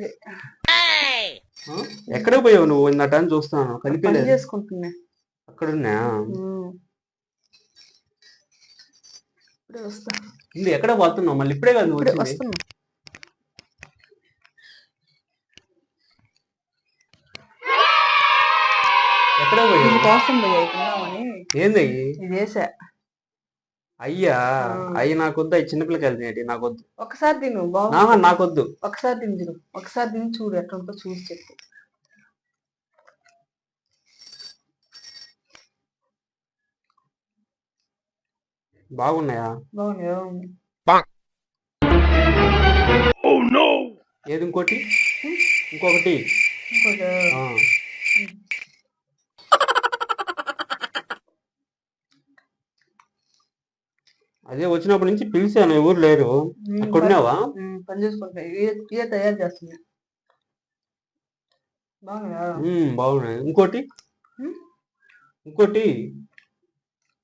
ఉంది? ఎక్కడికి పోయావు నువ్వు? ఇందట అని చూస్తాను పని కనిపించలేదు చేసుకుంటున్నా. ఇప్పుడే వస్తా. ఇది ఎక్కడ పోతున్నావు? మళ్ళీ ఇప్పుడే కదా నువ్వు ఇప్పుడే వచ్చింది. వస్తున్నా. ఎక్కడ పోయావు? తిన్నామని ఏంది? ఇది వేసా అయ్యా. అయ్యి నాకొద్దు అయ్యి చిన్నపిల్లకి వెళ్తున్నాయి నాకొద్దు. ఒకసారి తిను బాగుంది. నాకొద్దు. ఒకసారి తిని తిను. ఒకసారి తిని చూడు ఎట్లా ఉంటుందో చూసి చెప్పు. బాగున్నాయా? బాగుంది ఏది ఇంకోటి? ఇంకొకటి. ఇంకోటి అదే వచ్చినప్పటి నుంచి పిలిచాను ఎవరు లేరు. ఉమ్, అక్కడ ఉన్నావా పని చేసుకుంటా. ఇదే ఇదే తయారు బాగున్నాయి. ఇంకోటి. ఇంకోటి?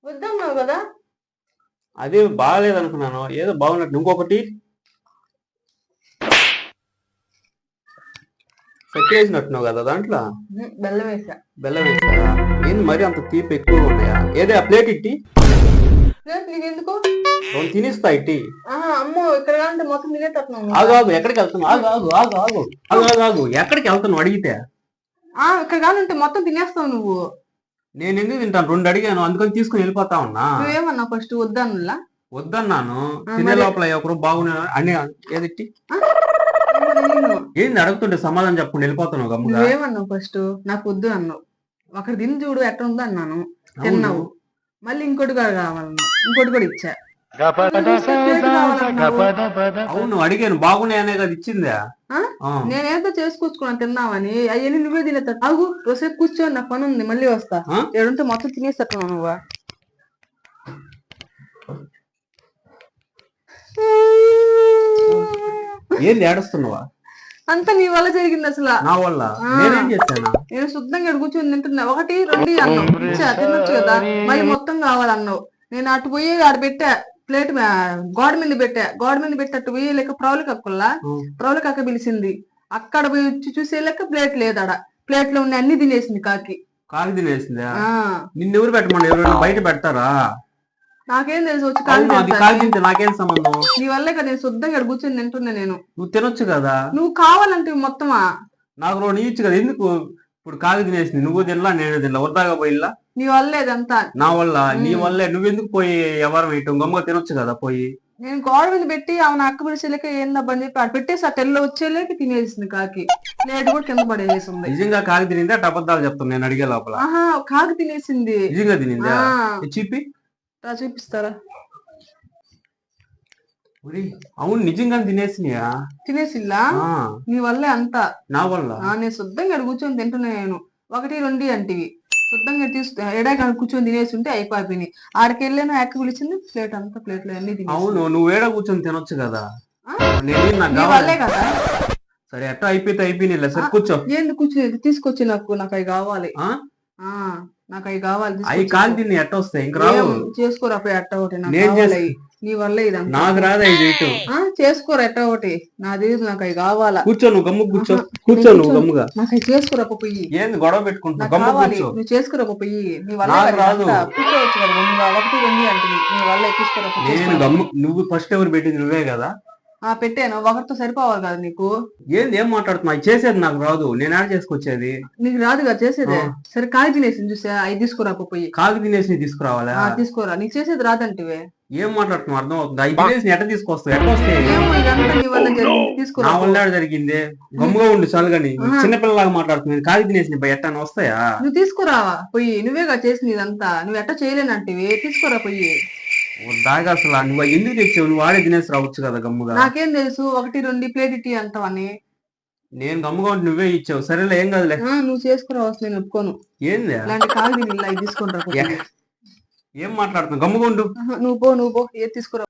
వద్దన్నావు కదా? అదే బాగాలేదు అనుకున్నాను ఏదో బాగున్నట్టు. ఇంకొకటి? చక్కెర వేసినట్టున్నావు కదా దాంట్లో? బెల్లం వేసా. బెల్లం వేస్తారా ఏంది మరి అంత తీపి ఎక్కువగా ఉన్నాయా? ఏదే ఆ ప్లేట్ ఇట్టి? లేదు నీకు ఎందుకు తినిస్తా ఇట్టి అమ్మో ఇక్కడ కాదంటే మొత్తం తినేటట్టున్నావు ఆగు ఆగు ఎక్కడికి వెళ్తున్నావు? ఆగు ఆగు ఆగు ఆగు. ఆగు ఆగు ఆగు. ఎక్కడికి వెళ్తున్నావు అడిగితే? ఆ ఇక్కడ కాదంటే మొత్తం తినేస్తావు నువ్వు. నేను ఎందుకు తింటాను? రెండు అడిగాను. అందుకని తీసుకుని వెళ్ళిపోతా ఉన్నా. నువ్వేమన్నావు ఫస్ట్ వద్దన్నులా? వద్దన్నాను. తినే లోపల ఒకరు బాగున్నా అని ఏదిట్టి ఏంది అడుగుతుంటే సమాధానం చెప్పకుండా వెళ్ళిపోతున్నావు గమ్ముగా? నువ్వేమన్నావు ఫస్ట్? నాకు వద్దు అన్నావు. ఒకటి తిని చూడు ఎట్లా ఉందో అన్నాను తిన్నావు. మళ్ళీ ఇంకోటి కూడా కావాలన్నావు ఇంకోటి కూడా ఇచ్చా. అవును అడిగాను. బాగున్నాయనే కదా ఇచ్చిందా. నేనేదో చేసుకొచ్చుకున్నాను తిన్నావని. అవన్నీ నువ్వే తినేస్తా ఆగు రోజుసేపు కూర్చో నా పని ఉంది మళ్ళీ వస్తా? ఏడుంటే మొత్తం తినేసేట్టున్నావు నువ్వా. ఏంది ఏడుస్తున్నావా? అంతా నీ వల్ల జరిగింది అసలు. నా వల్ల. నేనేం చేశానా? నేను శుద్ధంగా కూర్చొని తింటున్నా. ఒకటి రెండు అన్నావు ఇచ్చా తినొచ్చు కదా. మళ్ళీ మొత్తం కావాలన్నావు. నేను అటు పోయి ఆడ పెట్టా ప్లేట్ గోడ మీద పెట్టా. గోడ మీద పెట్టి అటు పోయి లెక్క ప్రౌలి కక్కుల్లా. ప్రౌలి కక్క పిలిచింది. అక్కడ పోయి వచ్చి చూసే లెక్క ప్లేట్ లేదు ఆడ ప్లేట్లో ఉన్న అన్ని తినేసింది కాకి. కాకి తినేసిందా? నిన్నెవరు పెట్టమని ఎవరైనా బయట పెడతారా? నాకేం తెలుసు వచ్చి తింటే నాకేం సంబంధం? నీ వల్లే కదా నేను శుద్ధంగా ఈడ కూర్చొని తింటున్నా నేను. నువ్వు తినొచ్చు కదా? నువ్వు కావాలంటే మొత్తమా? నాకు రెండు ఇచ్చు కదా ఎందుకు ఇప్పుడు కాకి తినేసింది నువ్వు తినలా నేను తినలా వద్దాగా పోయిల్లా నీ వల్లే ఇదంతా. నా వల్ల నీ. వల్లే. నువ్వెందుకు పోయి ఎవరు వేయటం గమ్ముగా తినొచ్చు కదా పోయి? నేను గోడ మీద పెట్టి ఆమె అక్క పిలిచేలేక ఏందబ్బా అని చెప్పి అటు పెట్టేసి ఆ తెల్ల వచ్చేలేక తినేసింది కాకి. ప్లేట్ కూడా కింద పడేసింది. నిజంగా కాకి తినిందే? అట్ట అబద్ధాలు చెప్తాను నేను అడిగే లోపల. ఆహా కాకి తినేసింది. నిజంగా తినిందా? ఆ. ఇది చూపి? రా చూపిస్తారా? అవును నిజంగా తినేసినాయా? తినేసిల్లా? నీ వల్లే అంతా. నా వల్ల? నేను శుద్ధంగా కూర్చొని తింటున్నా నేను. ఒకటి రెండు అంటివి. శుద్ధంగా తీసుకు ఎడాక కూర్చొని తినేసి ఉంటే అయిపోయినాయి ఆడికి వెళ్ళాను అక్క పిలిచింది ప్లేట్ అంతా ప్లేట్లో అన్ని అవును నువ్వు ఏడ కూర్చొని తినొచ్చు కదా? వల్లే కదా? సరే ఎట్ట అయిపోతే అయిపోయినాయి సరే కూర్చో. ఏంది కూర్చొని తీసుకొచ్చి నాకు నాకు అవి కావాలి. నాకు అవి కావాలి అవి కాలు తిని ఎట్ట వస్తాయి. ఇంక రావు. చేసుకోరా పోయి అట్ట ఒకటి? నాకు నేను కావాలి చేస్తా. అయి. నీ వల్ల ఇదంతా. నాకు రాదు అవి చేయటం ఆ చేసుకోరా ఎట్ట ఒకటి? నాది నాకు అవి కావాలా. కూర్చో నువ్వు గమ్ము కూర్చో. కూర్చో నువ్వు కూర్చోను. గమ్ముగా. నాకు అవి చేసుకురా పోయి. ఏంది గొడవ పెట్టుకుంటున్నావు? నాకు గమ్ము కావాలి. కూర్చో. నువ్వు చేసుకురా పోయి. నీ వల్ల నాకు కదా రాదు. ఇదంతా. కూర్చోవచ్చు కదా గమ్ముగా ఒకటి రెండు అంటే నీ వల్ల తీసుకురా పో, నేను. గమ్ము నువ్వు ఫస్ట్ ఎవరు పెట్టింది నువ్వే కదా? ఆ పెట్టాను. ఒకరితో సరిపోవాలి కదా నీకు? ఏంది ఏం మాట్లాడుతున్నావు? చేసేది నాకు రాదు. నేను యాడ్ చేసుకొచ్చేది. నీకు రాదు కదా చేసేదే. సరే కాయ తినేసి చూసా. అవి తీసుకురా పో పోయి. కాకి తినేసి తీసుకురావాలా? ఆ, తీసుకోరా. నీకు చేసేది రాదంటివే. ఏం మాట్లాడుతున్నావు? అర్థం అవుతుంది? అవి తినేసి ఎట్ట తీసుకొస్తావు? ఎట్ట వస్తాయి? ఏమో ఇదంతా నీ వల్ల జరిగింది. తీసుకురా నా. వల్ల జరిగింది? గమ్ముగా ఉండు చాలు కానీ. చిన్నపిల్లలాగా మాట్లాడుతుంది కాకి తినేసి ఎట్టని వస్తాయా? నువ్వు తీసుకురావా. పోయి నువ్వేగా చేసింది ఇదంతా. నువ్వు ఎట్ట చేయలేనంటివి? తీసుకురా పోయి. దాగా అసలు నువ్వు ఎందుకు తెచ్చావు? నువ్వు ఆడే తినేసి రావచ్చు కదా గమ్ముగా. నాకేం తెలుసు ఒకటి రెండు ప్లేట్ ఇట్టి అంటావని. నేను గమ్ముగా ఉంటే నువ్వే ఇచ్చావు. సరేలే ఏం కాదులే. నువ్వు చేసుకురావు అసలు నేను ఒప్పుకోను. ఏంది? ఇలాంటి తిని ఇలా ఇది తీసుకొని. ఏ- మాట్లాడుతున్నావు? గమ్ముగా ఉండు. నువ్వు పో నువ్వు పో ఏది తీసుకురా?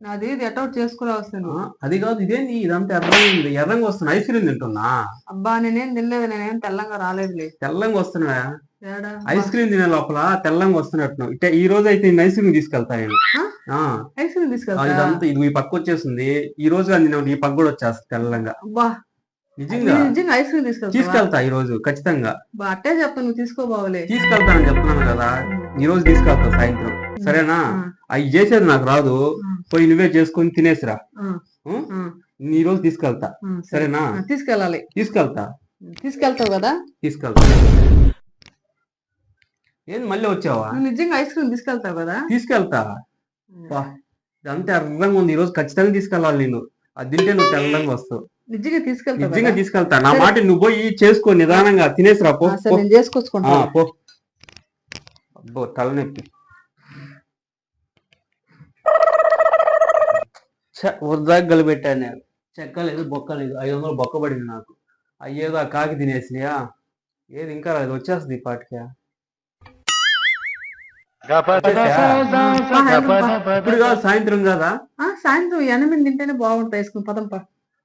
నాది ఇది ఎట్ట ఒకటి చేసుకురావు అసలు ఆ, నువ్వు అది కాదు ఇదేంది? ఇదంతా ఎర్రంగా ఎర్రంగా వస్తున్నా ఐస్ క్రీమ్ తింటున్నా. అబ్బా నేనేం తినలేదు నేనేం తెల్లంగా రాలేదులే. తెల్లంగా వస్తున్నా ఐస్ క్రీమ్ తినే లోపల తెల్లంగా వస్తున్నట్టు ఇట్టే ఈ రోజు అయితే నేను ఐస్ క్రీమ్ తీసుకెళ్తా నేను. ఐస్ క్రీమ్ తీసుకెళ్తా? ఇదంతా ఇది ఈ పక్క వచ్చేసింది. ఈ రోజు కానీ ఈ పక్క కూడా వచ్చేస్తా తెల్లంగా. నిజంగా? నిజంగా ఐస్ క్రీమ్ తీసుకెళ్తా తీసుకెళ్తా ఈ రోజు ఖచ్చితంగా. అట్టే చెప్తాను నువ్వు తీసుకోబావులే తీసుకెళ్తానని చెప్తున్నాను కదా ఈ రోజు తీసుకెళ్తా సాయంత్రం. సరేనా? అవి చేసేది నాకు రాదు. పోయి నువ్వే చేసుకొని తినేసిరా? ఈ రోజు తీసుకెళ్తా. సరేనా? తీసుకెళ్ళాలి. తీసుకెళ్తా. తీసుకెళ్తావు కదా? తీసుకెళ్తా. ఏంది మళ్ళీ వచ్చావా? నువ్వు నిజంగా ఐస్ క్రీమ్ తీసుకెళ్తావు కదా? తీసుకెళ్తా. వా, ఇదంతా ఎర్రంగా ఉంది. ఈ రోజు ఖచ్చితంగా తీసుకెళ్ళాలి నేను. అది తింటే నువ్వు తెల్లంగా వస్తావు. నిజంగా తీసుకెళ్తావు నిజంగా కదా? తీసుకెళ్తా. నా మాట నువ్వు పోయి చేసుకో నిదానంగా. తినేసిరా పో ఆ, సరే పో. నేను ఆ, పో. అబ్బో తలనొప్పి. వృధా గలిపెట్టాను నేను. చెక్క లేదు బొక్క లేదు ఐదు వందలు బొక్క పడింది నాకు. అయ్యేదో ఆ కాకి తినేసినాయా? ఏది ఇంకా రాలేదు. వచ్చేస్తుంది ఈ పాటికి. ఇప్పుడు కాదు సాయంత్రం కదా? ఆ, సాయంత్రం ఎండ మీద తింటేనే బాగుంటుంది ఐస్ క్రీమ్. పదంపా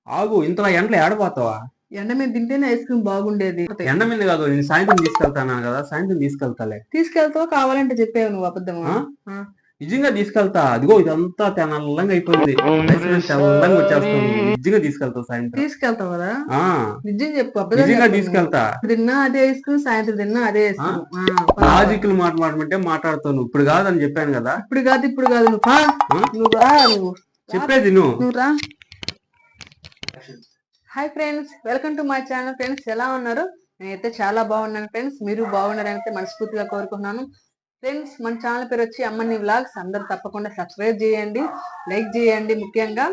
ఆగు ఇంతలో ఎండలో ఏడపోతావా ఎండ మీద తింటేనే ఐస్ క్రీమ్ బాగుండేది. ఎండ మీద కాదు నేను సాయంత్రం తీసుకెళ్తాను కదా? సాయంత్రం తీసుకెళ్తాలే. తీసుకెళ్తావు? కావాలంటే చెప్పావు నువ్వు అబద్ధము? ఆ. నిజంగా తీసుకెళ్తా. అదిగో ఇదంతా తెల్లంగా అయిపోయింది. తెల్లంగా వచ్చేస్తుంది. నిజంగా తీసుకెళ్తా సాయంత్రం. తీసుకెళ్తావు కదా? నిజం చెప్పు. నిజంగా. తీసుకెళ్తా. తిన్నా అదే క్రీమ్ సాయంత్రం తిన్నా అదే. లాజికల్ మాట మాట్లాడమంటే మాట్లాడుతాను ఇప్పుడు కాదని చెప్పాను కదా. ఇప్పుడు కాదు ఇప్పుడు కాదు. నువ్వు రా. నువ్వు నువ్వు చెప్పేది నువ్వు. నువ్వు రా. Hi friends welcome to my channel friends ఎలా ఉన్నారు? నేనైతే చాలా బాగున్నాను ఫ్రెండ్స్ మీరు బాగున్నారని అయితే మనస్ఫూర్తిగా కోరుకుంటున్నాను. ఫ్రెండ్స్ మన ఛానల్ పేరు వచ్చి అమ్మని వ్లాగ్స్ అందరు తప్పకుండా సబ్స్క్రైబ్ చేయండి లైక్ చేయండి ముఖ్యంగా.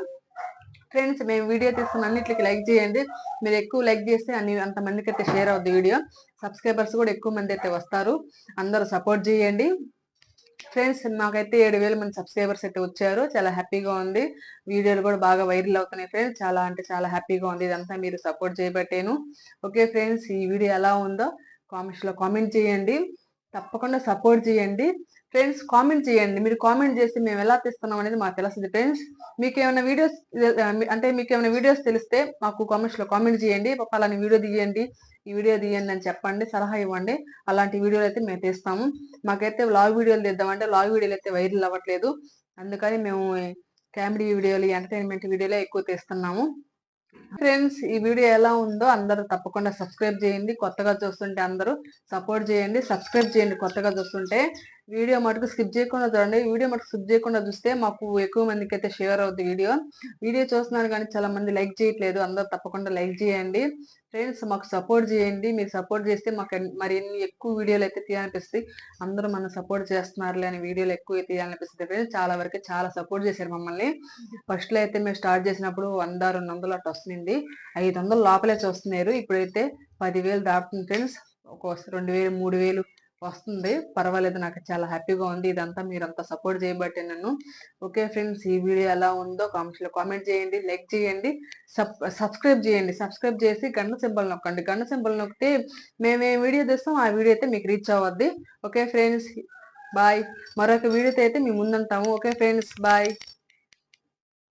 ఫ్రెండ్స్ మేము వీడియో తీస్తున్న అన్నిటికి లైక్ చేయండి. మీరు ఎక్కువ లైక్ చేస్తే అన్ని అంత మందికి అయితే షేర్ అవుద్ది వీడియో సబ్స్క్రైబర్స్ కూడా ఎక్కువ మంది అయితే వస్తారు. అందరూ సపోర్ట్ చేయండి. ఫ్రెండ్స్ మాకైతే ఏడు వేల మంది సబ్స్క్రైబర్స్ అయితే వచ్చారు. చాలా హ్యాపీగా ఉంది. వీడియోలు కూడా బాగా వైరల్ అవుతున్నాయి ఫ్రెండ్స్ చాలా అంటే చాలా హ్యాపీగా ఉంది. ఇదంతా మీరు సపోర్ట్ చేయబట్టాను. ఓకే ఫ్రెండ్స్ ఈ వీడియో ఎలా ఉందో కామెంట్స్లో కామెంట్ చేయండి. తప్పకుండా సపోర్ట్ చేయండి. ఫ్రెండ్స్ కామెంట్ చేయండి. మీరు కామెంట్ చేసి మేము ఎలా తీస్తున్నాం అనేది మాకు తెలుస్తుంది. ఫ్రెండ్స్ మీకు ఏమైనా వీడియోస్ అంటే మీకు ఏమైనా వీడియోస్ తెలిస్తే మాకు కామెంట్స్లో కామెంట్ చేయండి. పలాని వీడియో తీయండి ఈ వీడియో తీయండి అని చెప్పండి సలహా ఇవ్వండి. అలాంటి వీడియోలు అయితే మేము తీస్తాము. మాకైతే లాగ్ వీడియోలు తీద్దామంటే లాగ్ వీడియోలు అయితే వైరల్ అవ్వట్లేదు. అందుకని మేము కామెడీ వీడియోలు ఎంటర్టైన్మెంట్ వీడియోలే ఎక్కువ తీస్తున్నాము. ఫ్రెండ్స్ ఈ వీడియో ఎలా ఉందో అందరూ తప్పకుండా సబ్స్క్రైబ్ చేయండి. కొత్తగా చూస్తుంటే అందరూ సపోర్ట్ చేయండి. సబ్స్క్రైబ్ చేయండి కొత్తగా చూస్తుంటే. వీడియో మటుకు స్కిప్ చేయకుండా చూడండి. వీడియో మటుకు స్కిప్ చేయకుండా చూస్తే మాకు ఎక్కువ మందికి అయితే షేర్ అవుతుంది వీడియో. వీడియో చూస్తున్నారు కానీ చాలా మంది లైక్ చేయట్లేదు. అందరూ తప్పకుండా లైక్ చేయండి. ఫ్రెండ్స్ మాకు సపోర్ట్ చేయండి. మీరు సపోర్ట్ చేస్తే మాకు మరి ఎన్ని ఎక్కువ వీడియోలు అయితే తీయాలనిపిస్తాయి. అందరూ మనం సపోర్ట్ చేస్తున్నారులే అని వీడియోలు ఎక్కువ తీయాలనిపిస్తుంది ఫ్రెండ్స్ చాలా వరకు చాలా సపోర్ట్ చేశారు మమ్మల్ని. ఫస్ట్లో అయితే మేము స్టార్ట్ చేసినప్పుడు వంద రెండు వందలు అట్లా వస్తుంది ఐదు వందలు లోపలే చూస్తున్నారు. ఇప్పుడైతే పదివేలు దాటుతుంది. ఫ్రెండ్స్ ఒక రెండు వేలు మూడు వేలు వస్తుంది. పర్వాలేదు నాకు చాలా హ్యాపీగా ఉంది. ఇదంతా మీరంతా సపోర్ట్ చేయబట్టే నన్ను. ఓకే ఫ్రెండ్స్ ఈ వీడియో ఎలా ఉందో కామెంట్స్లో కామెంట్ చేయండి లైక్ చేయండి సబ్ సబ్స్క్రైబ్ చేయండి. సబ్స్క్రైబ్ చేసి గంట సింబల్ నొక్కండి. గంట సింబల్ నొక్కితే మేము ఏ వీడియో తెస్తాం ఆ వీడియో అయితే మీకు రీచ్ అవ్వద్ది. Okay friends bye. మరొక వీడియోతో అయితే మీ ముందుంటాము. Okay friends bye.